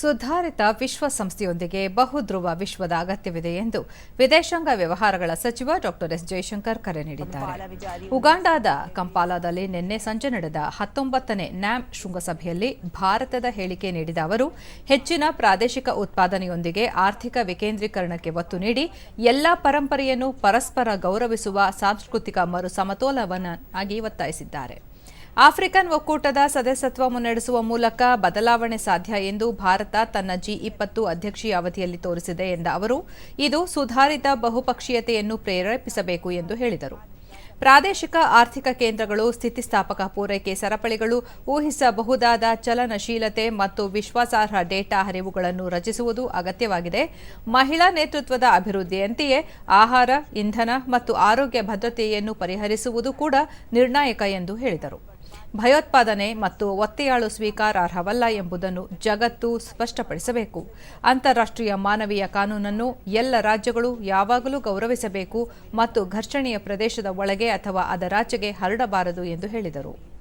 ಸುಧಾರಿತ ವಿಶ್ವಸಂಸ್ಥೆಯೊಂದಿಗೆ ಬಹುಧ್ರುವ ವಿಶ್ವದ ಅಗತ್ಯವಿದೆ ಎಂದು ವಿದೇಶಾಂಗ ವ್ಯವಹಾರಗಳ ಸಚಿವ ಡಾಕ್ಟರ್ ಎಸ್ ಜಯಶಂಕರ್ ಕರೆ ನೀಡಿದ್ದಾರೆ. ಉಗಾಂಡಾದ ಕಂಪಾಲಾದಲ್ಲಿ ನಿನ್ನೆ ಸಂಜೆ ನಡೆದ ಹತ್ತೊಂಬತ್ತನೇ ನ್ಯಾಮ್ ಶೃಂಗಸಭೆಯಲ್ಲಿ ಭಾರತದ ಹೇಳಿಕೆ ನೀಡಿದ ಅವರು, ಹೆಚ್ಚಿನ ಪ್ರಾದೇಶಿಕ ಉತ್ಪಾದನೆಯೊಂದಿಗೆ ಆರ್ಥಿಕ ವಿಕೇಂದ್ರೀಕರಣಕ್ಕೆ ಒತ್ತು ನೀಡಿ ಎಲ್ಲಾ ಪರಂಪರೆಯನ್ನು ಪರಸ್ಪರ ಗೌರವಿಸುವ ಸಾಂಸ್ಕೃತಿಕ ಮರು ಸಮತೋಲವನ್ನಾಗಿ ಒತ್ತಾಯಿಸಿದ್ದಾರೆ. ಆಫ್ರಿಕನ್ ಒಕ್ಕೂಟದ ಸದಸ್ಯತ್ವ ಮುನ್ನಡೆಸುವ ಮೂಲಕ ಬದಲಾವಣೆ ಸಾಧ್ಯ ಎಂದು ಭಾರತ ತನ್ನ ಜಿ ಇಪ್ಪತ್ತು ಅಧ್ಯಕ್ಷೀಯ ಅವಧಿಯಲ್ಲಿ ತೋರಿಸಿದೆ ಎಂದ ಅವರು, ಇದು ಸುಧಾರಿತ ಬಹುಪಕ್ಷೀಯತೆಯನ್ನು ಪ್ರೇರೇಪಿಸಬೇಕು ಎಂದು ಹೇಳಿದರು. ಪ್ರಾದೇಶಿಕ ಆರ್ಥಿಕ ಕೇಂದ್ರಗಳು, ಸ್ಥಿತಿಸ್ಥಾಪಕ ಪೂರೈಕೆ ಸರಪಳಿಗಳು, ಊಹಿಸಬಹುದಾದ ಚಲನಶೀಲತೆ ಮತ್ತು ವಿಶ್ವಾಸಾರ್ಹ ಡೇಟಾ ಹರಿವುಗಳನ್ನು ರಚಿಸುವುದು ಅಗತ್ಯವಾಗಿದೆ. ಮಹಿಳಾ ನೇತೃತ್ವದ ಅಭಿವೃದ್ಧಿಯಂತೆಯೇ ಆಹಾರ, ಇಂಧನ ಮತ್ತು ಆರೋಗ್ಯ ಭದ್ರತೆಯನ್ನು ಪರಿಹರಿಸುವುದು ಕೂಡ ನಿರ್ಣಾಯಕ ಎಂದು ಹೇಳಿದರು. ಭಯೋತ್ಪಾದನೆ ಮತ್ತು ಒತ್ತೆಯಾಳು ಸ್ವೀಕಾರಾರ್ಹವಲ್ಲ ಎಂಬುದನ್ನು ಜಗತ್ತು ಸ್ಪಷ್ಟಪಡಿಸಬೇಕು. ಅಂತಾರಾಷ್ಟ್ರೀಯ ಮಾನವೀಯ ಕಾನೂನನ್ನು ಎಲ್ಲ ರಾಜ್ಯಗಳು ಯಾವಾಗಲೂ ಗೌರವಿಸಬೇಕು ಮತ್ತು ಘರ್ಷಣೆಯ ಪ್ರದೇಶದ ಒಳಗೆ ಅಥವಾ ಅದರಾಚೆಗೆ ಹರಡಬಾರದು ಎಂದು ಹೇಳಿದರು.